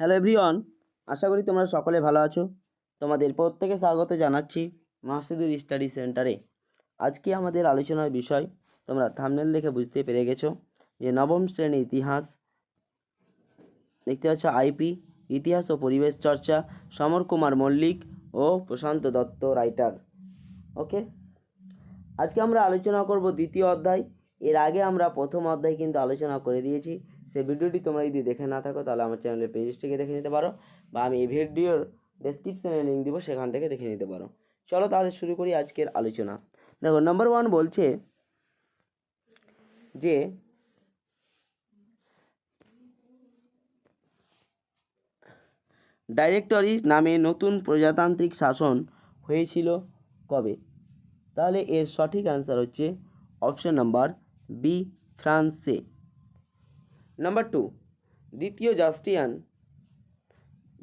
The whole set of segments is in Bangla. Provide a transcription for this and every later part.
হ্যালো এভরিওয়ান আশা করি তোমরা সকলে ভালো আছো। তোমাদের প্রত্যেকে স্বাগত জানাচ্ছি মাসিদুর স্টাডি সেন্টারে। আজকে আমাদের আলোচনার বিষয়, তোমরা থামনেল দেখে বুঝতে পেরে গেছো যে নবম শ্রেণি ইতিহাস, দেখতে পাচ্ছ আইপি ইতিহাস ও পরিবেশ চর্চা, সমর কুমার মল্লিক ও প্রশান্ত দত্ত রাইটার ওকে আজকে আমরা আলোচনা করব দ্বিতীয় অধ্যায়। এর আগে আমরা প্রথম অধ্যায় কিন্তু আলোচনা করে দিয়েছি। সেই ভিডিওটি তোমরা যদি দেখে না থাকো, তাহলে আমার চ্যানেলের পেজ থেকে দেখে নিতে পারো বা আমি এই ভিডিওর ডেসক্রিপশনে লিঙ্ক দিব, সেখান থেকে দেখে নিতে পারো। চলো তাহলে শুরু করি আজকের আলোচনা। দেখো নাম্বার ওয়ান বলছে যে ডাইরেক্টরি নামে নতুন প্রজাতান্ত্রিক শাসন হয়েছিল কবে? তাহলে এর সঠিক অ্যান্সার হচ্ছে অপশন নাম্বার বি ফ্রান্সে নাম্বার টু দ্বিতীয় জাস্টিয়ান,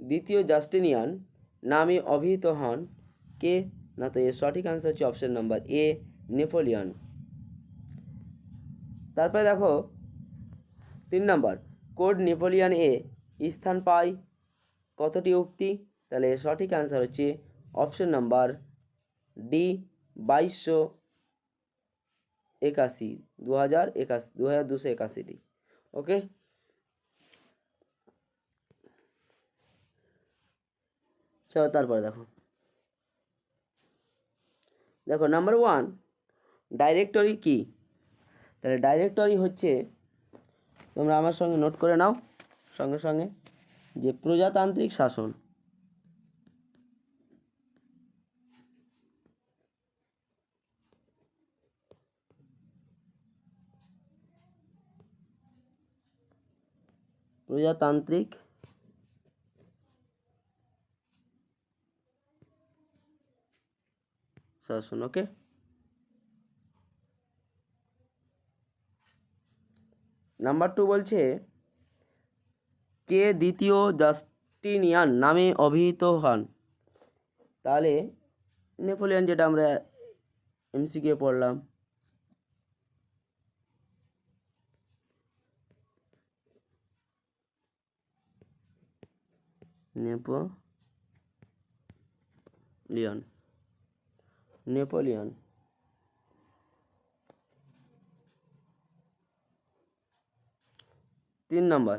দ্বিতীয় জাস্টিনিয়ান নামে অভিহিত হন কে? না তো এর সঠিক অ্যান্সার হচ্ছে অপশন নাম্বার এ নেপোলিয়ন। তারপরে দেখো, তিন নম্বর কোড নেপোলিয়ান এ স্থান পায় কতটি উক্তি? তাহলে এর সঠিক অ্যান্সার হচ্ছে অপশন নাম্বার ডি বাইশশো একাশি দু হাজার একাশি দু হাজার দুশো একাশিটি। ওকে চলো তারপরে দেখো। দেখো নাম্বার ওয়ান ডাইরেক্টরি কি? তাহলে ডাইরেক্টরি হচ্ছে, তোমরা আমার সঙ্গে নোট করে নাও, সঙ্গে সঙ্গে, যে প্রজাতান্ত্রিক শাসন। প্রজাতান্ত্রিক শাসন ওকে নাম্বার টু বলছে, কে দ্বিতীয় জাস্টিনিয়ান নামে অভিহিত হন? তাহলে নেপোলিয়ান যেটা আমরা এমসিকে পড়লাম নেপোলিয়ন নেপোলিয়ন তিন নম্বর।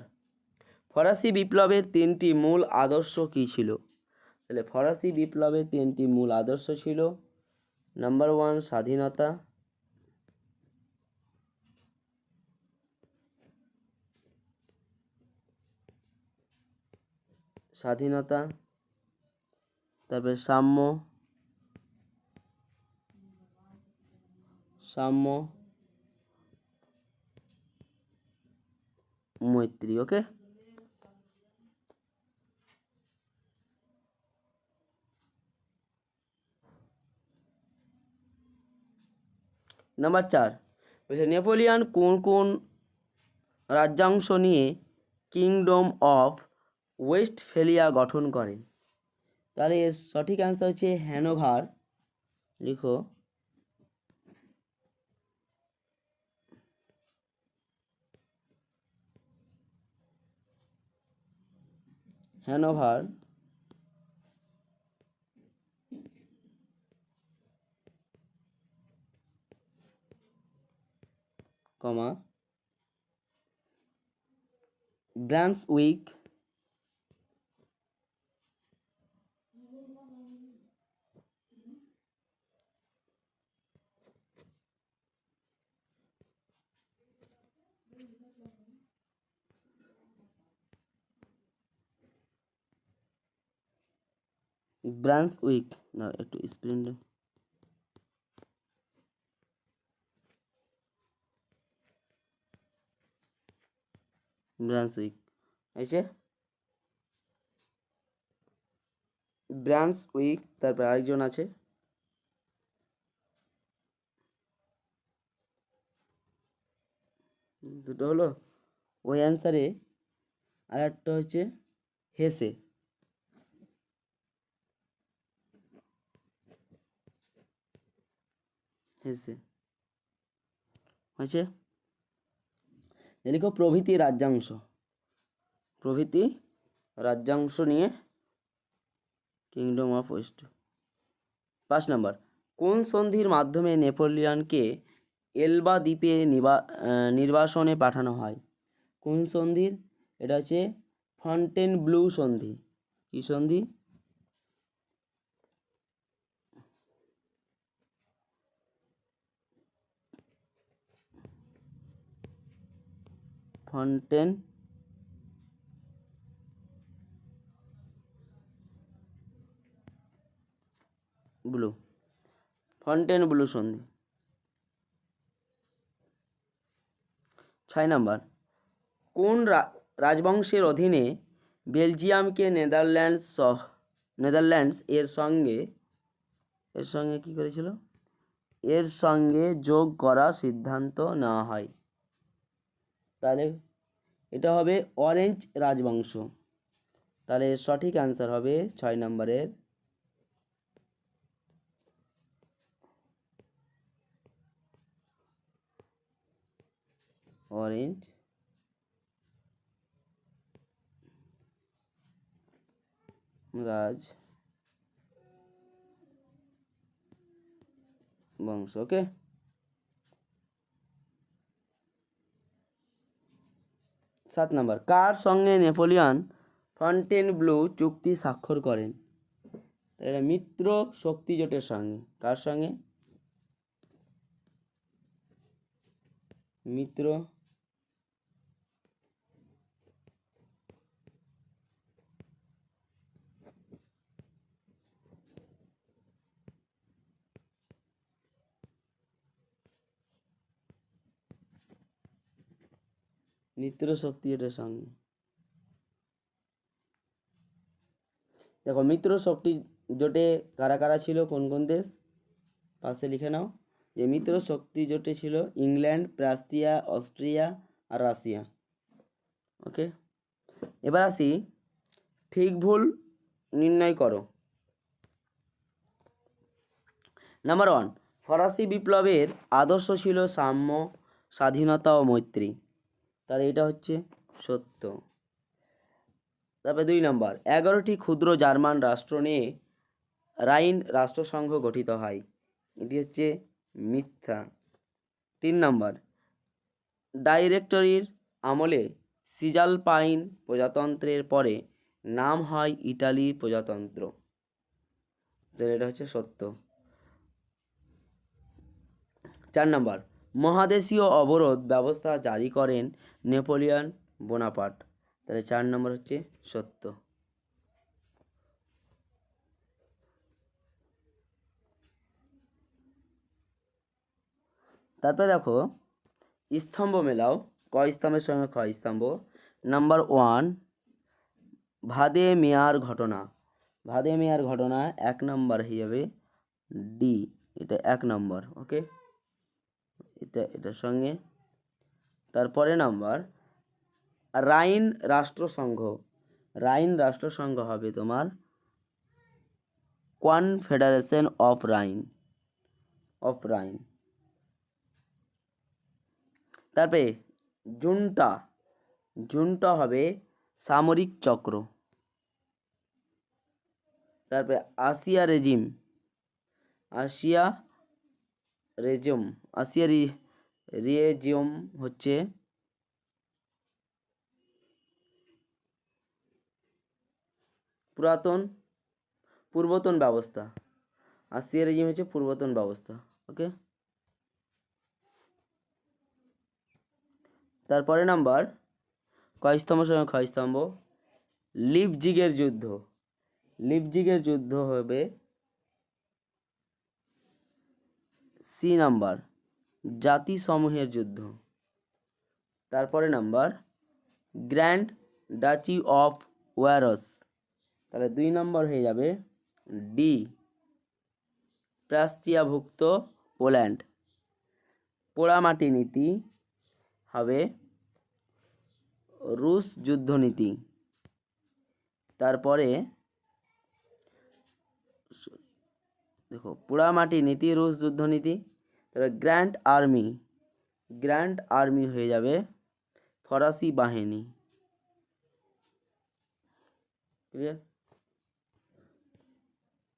ফরাসি বিপ্লবের তিনটি মূল আদর্শ কী ছিল? তাহলে ফরাসি বিপ্লবের তিনটি মূল আদর্শ ছিল নাম্বার ওয়ান স্বাধীনতা স্বাধীনতা, তারপরে সাম্য সাম্য, মৈত্রী ওকে নাম্বার চার, বলছে নেপোলিয়ান কোন কোন রাজ্যাংশ নিয়ে কিংডম অফ ওয়েস্টফেলিয়া গঠন করেন। তাহলে এর সঠিক অ্যান্সার হচ্ছে হ্যানোভার। লিখো। হ্যানোভার। কমা। ব্রান্সউইক ব্রান্সউইক না একটু স্প্রিন্ট ব্রান্সউইক হয়েছে ব্রান্সউইক তারপর আরেকজন আছে। দুটো হলো। ওই অ্যান্সারে আর একটা হচ্ছে হেসে। হেসে হয়েছে? লিখো প্রভৃতি রাজ্যাংশ। প্রভৃতি রাজ্যাংশ নিয়ে কিংডম অফ ওয়েস্ট পাঁচ নাম্বার, কোন সন্ধির মাধ্যমে নেপোলিয়নকে এলবা দ্বীপে নিবা নির্বাসনে পাঠানো হয়? কোন সন্ধির? এটা হচ্ছে ফন্টেন ব্লু সন্ধি। কি সন্ধি? ফন্টেন ব্লু ফন্টেন ব্লু সন্ধি ছয় নাম্বার। কোন রাজবংশের অধীনে বেলজিয়ামকে নেদারল্যান্ডস সহ নেদারল্যান্ডস এর সঙ্গে এর সঙ্গে কি করেছিল? এর সঙ্গে যোগ করা সিদ্ধান্ত নেওয়া হয়। তাহলে এটা হবে অরেঞ্জ রাজবংশ। তাহলে সঠিক অ্যান্সার হবে ছয় নম্বরের অরেঞ্জ রাজ বংশ ওকে সাত নম্বর। কার সঙ্গে নেপোলিয়ন ফন্টেন ব্লু চুক্তি স্বাক্ষর করেন? এটা মিত্র শক্তি জোটের সঙ্গে। কার সঙ্গে? মিত্র মিত্র শক্তি জোটের সঙ্গে দেখো মিত্র শক্তি জোটে কারা কারা ছিল? কোন কোন দেশ? পাশে লিখে নাও যে মিত্র শক্তি জোটে ছিল ইংল্যান্ড প্রাসিয়া অস্ট্রিয়া আর রাশিয়া। ওকে এবার আসি, ঠিক ভুল নির্ণয় করো। নাম্বার ওয়ান ফরাসি বিপ্লবের আদর্শ ছিল সাম্য, স্বাধীনতা ও মৈত্রী। তাহলে এটা হচ্ছে সত্য। তারপরে দুই নম্বর, এগারোটি ক্ষুদ্র জার্মান রাষ্ট্র নিয়ে রাইন রাষ্ট্রসংঘ গঠিত হয়। এটি হচ্ছে মিথ্যা। তিন নম্বর, ডাইরেক্টরির আমলে সিজাল পাইন প্রজাতন্ত্রের পরে নাম হয় ইটালি প্রজাতন্ত্র। তাহলে এটা হচ্ছে সত্য। চার নম্বর, মহাদেশীয় অবরোধ ব্যবস্থা জারি করেন নেপোলিয়ন বোনাপাট তাহলে চার নম্বর হচ্ছে সত্য। তারপরে দেখো, স্তম্ভ মেলাও। ক স্তম্ভের সঙ্গে খ স্তম্ভ? নাম্বার ওয়ান, ভাদে মেয়ার ঘটনা। ভাদে মেয়ার ঘটনা এক নম্বর হয়ে যাবে ডি। এটা এক নম্বর, ওকে? এটা, এটার সঙ্গে তারপরে নাম্বার, রাইন রাষ্ট্রসংঘ। রাইন রাষ্ট্রসংঘ হবে তোমার confederation of Rhine of Rhine. তারপরে জুনটা জুনটা হবে সামরিক চক্র। তারপরে আসিয়া রেজিম, আসিয়া রেজম, আসিয়া রিয়েজিয়ম হচ্ছে পুরাতন পূর্বতন ব্যবস্থা আসিয়া রেজিম হচ্ছে পূর্বতন ব্যবস্থা ওকে তারপরে নাম্বার কয় স্তম্ভ সঙ্গে ক্ষয় স্তম্ভ লিপজিগের যুদ্ধ। লিপজিগের যুদ্ধ হবে সি নাম্বার। জাতিসমূহের যুদ্ধ। তারপরে number, grand duchy of Warsaw. তাহলে দুই নম্বর হয়ে যাবে ডি প্রাচ্যভুক্ত পোল্যান্ড। পোড়ামাটি নীতি হবে রুশ যুদ্ধনীতি। তারপরে, দেখো, পোড়ামাটি নীতি, রুশ যুদ্ধনীতি। তারপরে গ্র্যান্ড আর্মি গ্র্যান্ড আর্মি হয়ে যাবে ফরাসি বাহিনী। ক্লিয়ার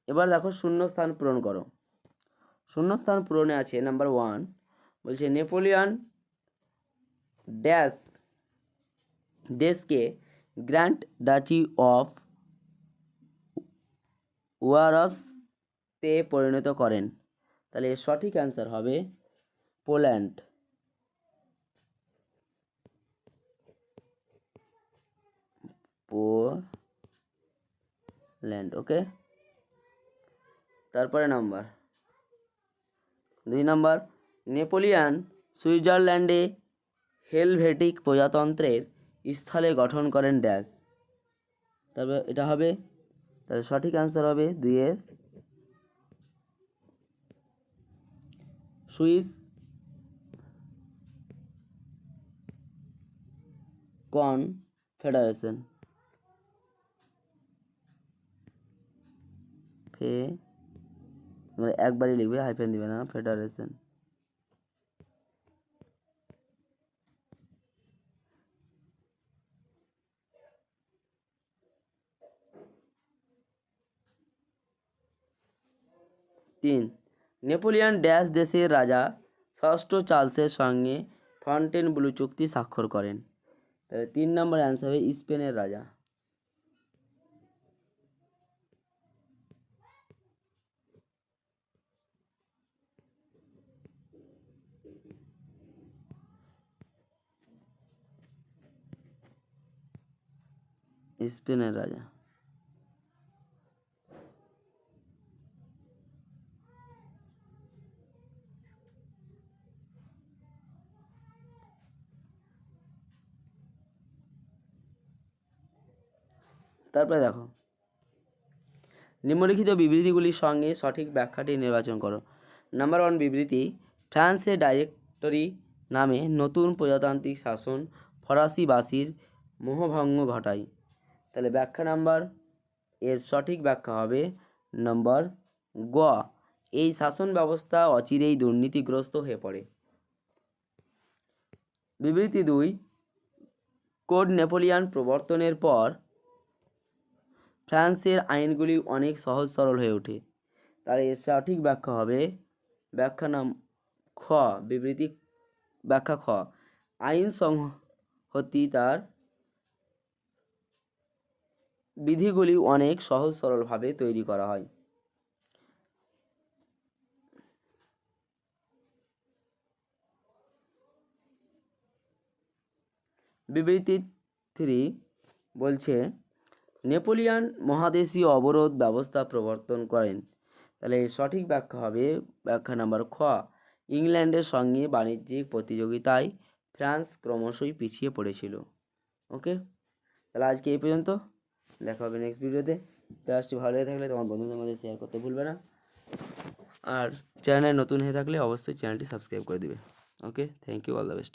এবার দেখো শূন্য স্থান পূরণ করো। শূন্য স্থান পূরণে আছে নাম্বার ওয়ান বলছে নেপোলিয়ন ড্যাশ দেশকে গ্র্যান্ড ডাচি অফ ওয়ারসতে পরিণত করেন। তাহলে এর সঠিক অ্যান্সার হবে পোল্যান্ড পোল্যান্ড ওকে তারপরে নাম্বার দুই নাম্বার নেপোলিয়ান সুইজারল্যান্ডে হেলভেটিক প্রজাতন্ত্রের স্থলে গঠন করেন ড্যাশ তবে এটা হবে, তাহলে সঠিক অ্যান্সার হবে দুইয়ের সুইস কন ফেডারেশন ফে একবারই লিখবে হাইফেন দিবে না ফেডারেশন। তিন। নেপোলিয়ন ড্যাশ দেশের রাজা ষষ্ঠ চার্লসের সঙ্গে ফন্টেন ব্লু চুক্তি স্বাক্ষর করেন। তাহলে তিন নম্বর অ্যান্সার হবে স্পেনের রাজা। স্পেনের রাজা। তারপরে দেখো। নিম্নলিখিত বিবৃতিগুলির সঙ্গে সঠিক ব্যাখ্যাটি নির্বাচন করো। নাম্বার ওয়ান বিবৃতি ফ্রান্সের ডাইরেক্টরি নামে নতুন প্রজাতান্ত্রিক শাসন ফরাসিবাসীর মোহভঙ্গ ঘটায়। তাহলে ব্যাখ্যা নাম্বার এর সঠিক ব্যাখ্যা হবে নম্বর গ। এই শাসন ব্যবস্থা অচিরেই দুর্নীতিগ্রস্ত হয়ে পড়ে। বিবৃতি দুই, কোড নেপোলিয়ান প্রবর্তনের পর ফ্রান্সের আইনগুলি অনেক সহজ সরল হয়ে ওঠে। তার এর সঠিক ব্যাখ্যা হবে, ব্যাখ্যা নাম খ, বিবৃতি ব্যাখ্যা খ। আইন সংহতি তার বিধিগুলি অনেক সহজ সরলভাবে তৈরি করা হয়। বিবৃতি থ্রি বলছে নেপোলিয়ান মহাদেশীয় অবরোধ ব্যবস্থা প্রবর্তন করেন। তাহলে সঠিক ব্যাখ্যা হবে ব্যাখ্যা নাম্বার খ। ইংল্যান্ডের সঙ্গে বাণিজ্যিক প্রতিযোগিতায় ফ্রান্স ক্রমশই পিছিয়ে পড়েছিল। ওকে? তাহলে আজকে এই পর্যন্ত। দেখা হবে নেক্সট ভিডিওতে ক্লাসটি ভালো লেগে থাকলে তোমার বন্ধুদের মধ্যে শেয়ার করতে ভুলবে না। আর চ্যানেল নতুন হয়ে থাকলে অবশ্যই চ্যানেলটি সাবস্ক্রাইব করে দিবে। Okay? Thank you all the best